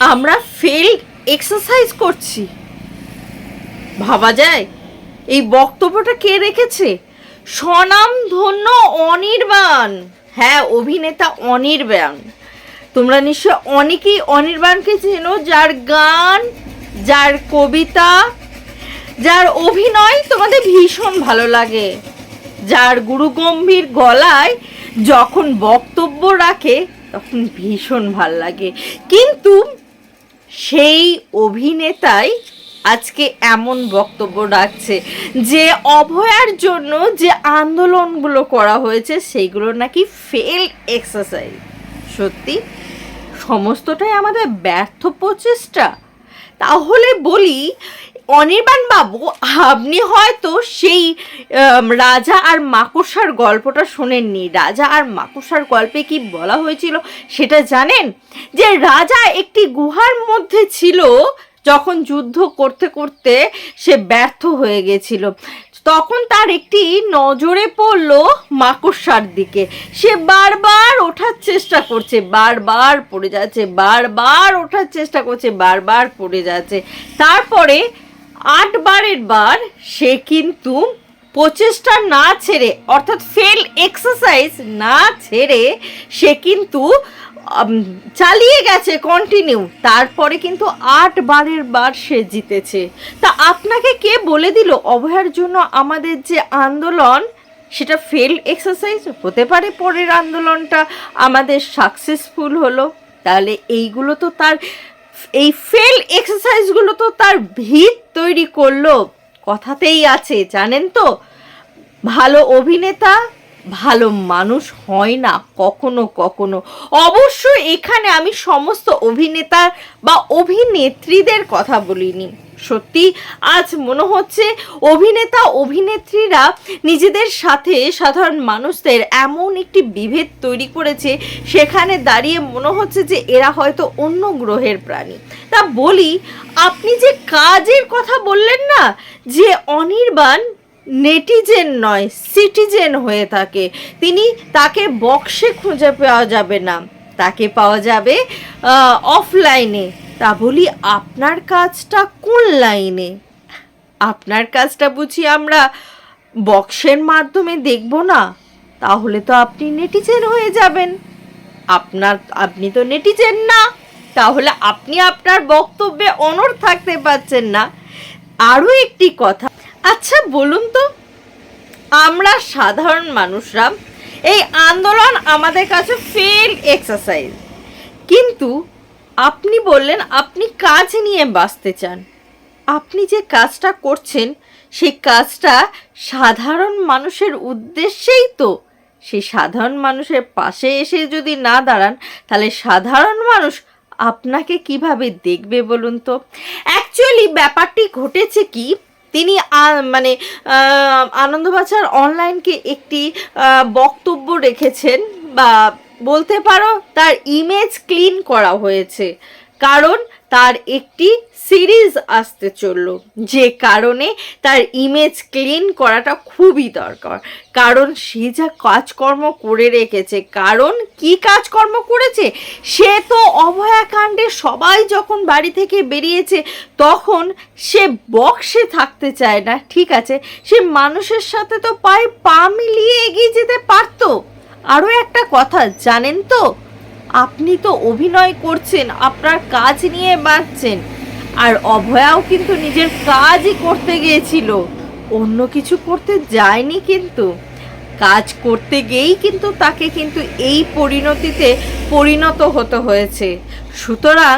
আমরা field exercise করছি। ভাবা যায়? এই বক্তব্যটা কে রেখেছে? স্বনাম ধন্য অনির্বাণ। হ্যাঁ অভিনেতা অনির্বাণ। তোমরা নিশ্চয় অনেকেই অনির্বাণকে চেনো, যার গান, যার কবিতা, যার অভিনয় তোমাদের ভীষণ ভালো লাগে। যার গুরুগম্ভীর গলায় যখন বক্তব্য রাখে, তখন ভীষণ ভালো লাগে। কিন্তু সেই অভিনেতাই আজকে এমন বক্তব্য রাখছে যে অভয়ার জন্য যে আন্দোলনগুলো করা হয়েছে সেইগুলো নাকি ফেল এক্সারসাইজ সত্যি, সমস্তটাই আমাদের ব্যর্থ প্রচেষ্টা। তাহলে বলি অনির্বাণ বাবু, আপনি হয়তো সেই রাজা আর মাকড়সার গল্পটা শোনেননি। রাজা আর মাকড়সার গল্পে কি বলা হয়েছিল সেটা জানেন? যে রাজা একটি গুহার মধ্যে ছিল, যখন যুদ্ধ করতে করতে সে ব্যর্থ হয়ে গেছিল। তখন তার একটি নজরে পড়ল মাকড়সার দিকে। সে বারবার ওঠার চেষ্টা করছে, বারবার পড়ে যাচ্ছে, বারবার ওঠার চেষ্টা করছে, বারবার পড়ে যাচ্ছে। তারপরে আট বারের বার সে কিন্তু প্রচেষ্টা না ছেড়ে, অর্থাৎ ফেল এক্সারসাইজ না ছেড়ে সে কিন্তু চালিয়ে গেছে কন্টিনিউ তারপরে কিন্তু আট বারের বার সে জিতেছে। তা আপনাকে কে বলে দিল? অভয়ার জন্য আমাদের যে আন্দোলন, সেটা ফেল এক্সারসাইজ হতে পারে পরের আন্দোলনটা, আমাদের সাকসেসফুল হলো। তাহলে এইগুলো তো তার এই ফেল এক্সারসাইজগুলো তো তার ভিত তৈরি করল। কথাতেই আছে, জানেন তো? ভালো অভিনেতা, ভালো মানুষ হয় না কখনো কখনো। অবশ্যই এখানে আমি সমস্ত অভিনেতা বা অভিনেত্রীদের কথা বলিনি। সত্যি আজ মনে হচ্ছে অভিনেতা, অভিনেত্রীরা নিজেদের সাথে সাধারণ মানুষদের এমন একটি বিভেদ তৈরি করেছে, সেখানে দাঁড়িয়ে মনে হচ্ছে যে এরা হয়তো অন্য গ্রহের প্রাণী। তা বলি, আপনি যে কাজের কথা বললেন না, যে অনির্বাণ নেটিজেন নয়, সিটিজেন হয়ে থাকে, তিনি তাকে বক্সে খুঁজে পাওয়া যাবে না। তাকে পাওয়া যাবে অফলাইনে। তা বলি, আপনার কাজটা কোন লাইনে? আপনার কাজটা বুঝি আমরা বক্সের মাধ্যমে দেখব না? তাহলে তো আপনি নেটিজেন হয়ে যাবেন। আপনার, আপনি তো নেটিজেন না। তাহলে আপনি আপনার বক্তব্যে অনড় থাকতে পারছেন না। আরও একটি কথা। আচ্ছা বলুন তো, আমরা সাধারণ মানুষরা এই আন্দোলন আমাদের কাছে ফেল এক্সারসাইজ কিন্তু আপনি বললেন আপনি কাজ নিয়ে বাঁচতে চান। আপনি যে কাজটা করছেন, সেই কাজটা সাধারণ মানুষের উদ্দেশ্যেই তো। সেই সাধারণ মানুষের পাশে এসে যদি না দাঁড়ান, তাহলে সাধারণ মানুষ আপনাকে কীভাবে দেখবে বলুন তো? অ্যাকচুয়ালি ব্যাপারটি ঘটেছে কি, তিনি মানে আনন্দবাজার অনলাইনকে একটি বক্তব্য রেখেছেন বা বলতে পারো, তার ইমেজ ক্লিন করা হয়েছে। কারণ তার একটি সিরিজ আসতে চলল, যে কারণে তার ইমেজ ক্লিন করাটা খুবই দরকার। কারণ সে যা কাজকর্ম করে রেখেছে, কারণ কি কাজকর্ম করেছে, সে তো অভয়াকাণ্ডে সবাই যখন বাড়ি থেকে বেরিয়েছে, তখন সে বক্সে থাকতে চায় না, ঠিক আছে? সে মানুষের সাথে তো পায়ে পা মিলিয়ে এগিয়ে যেতে পারতো। আরও একটা কথা, জানেন তো? আপনি তো অভিনয় করছেন, আপনার কাজ নিয়ে বাঁচছেন। আর অভয়াও কিন্তু নিজের কাজই করতে গিয়েছিল। অন্য কিছু করতে যায়নি কিন্তু। কাজ করতে গিয়েই কিন্তু তাকে কিন্তু এই পরিণতিতে পরিণত হতে হয়েছে। সুতরাং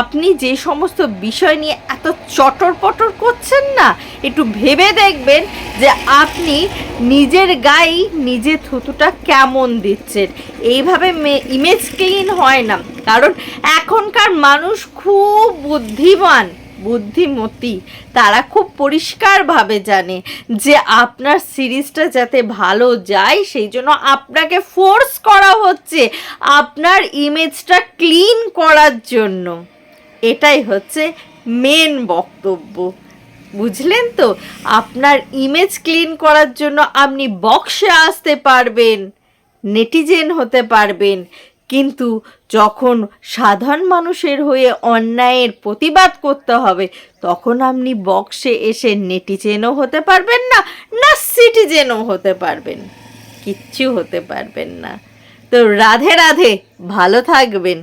আপনি যে সমস্ত বিষয় নিয়ে এত চটর পটর করছেন না, একটু ভেবে দেখবেন যে আপনি নিজের গায়েই নিজে থুতুটা কেমন দিচ্ছেন। এইভাবে ইমেজ ক্লিন হয় না। কারণ এখনকার মানুষ খুব বুদ্ধিমান। বুদ্ধিমতী। তারা খুব পরিষ্কারভাবে জানে যে আপনার সিরিজটা যাতে ভালো যায়, সেই জন্য আপনাকে ফোর্স করা হচ্ছে আপনার ইমেজটা ক্লিন করার জন্য। এটাই হচ্ছে মেন বক্তব্য। বুঝলেন তো? আপনার ইমেজ ক্লিন করার জন্য আপনি বক্সে আসতে পারবেন নেটিজেন হতে পারবেন কিন্তু যখন সাধারণ মানুষের হয়ে অন্যায়ের প্রতিবাদ করতে হবে, তখন আপনি বক্সে এসে নেটিজেনও হতে পারবেন না না সিটিজেনও হতে পারবেন। কিচ্ছু হতে পারবেন না। তো রাধে রাধে, ভালো থাকবেন।